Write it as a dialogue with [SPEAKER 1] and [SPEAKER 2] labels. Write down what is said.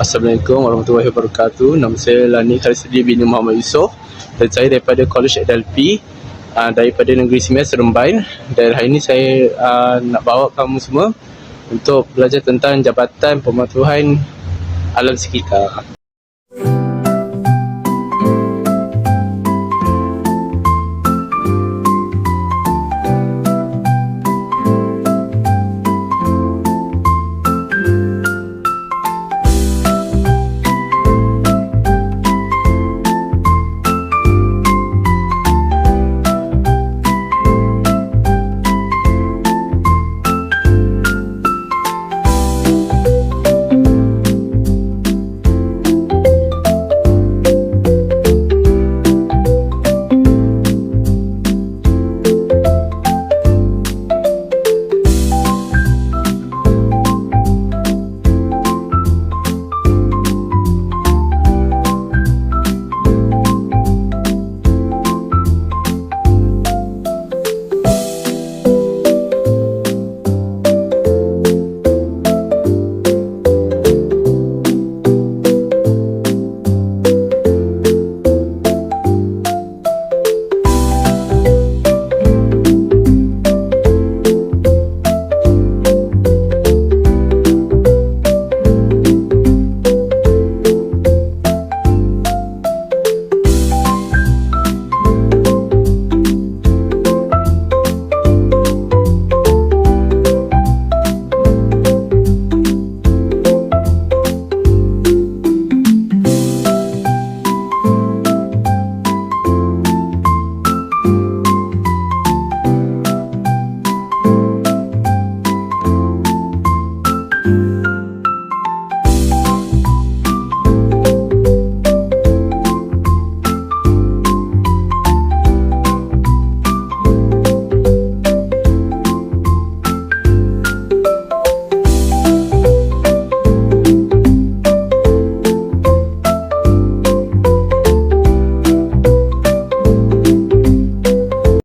[SPEAKER 1] Assalamualaikum warahmatullahi wabarakatuh. Nama saya Lani Kharisdi bin Muhammad Yusof dan saya daripada College LLP uh, ah, daripada Negeri Sembilan Seremban. Dan hari ini saya uh, nak bawa kamu semua untuk belajar tentang Jabatan Pematuhan Alam Sekitar.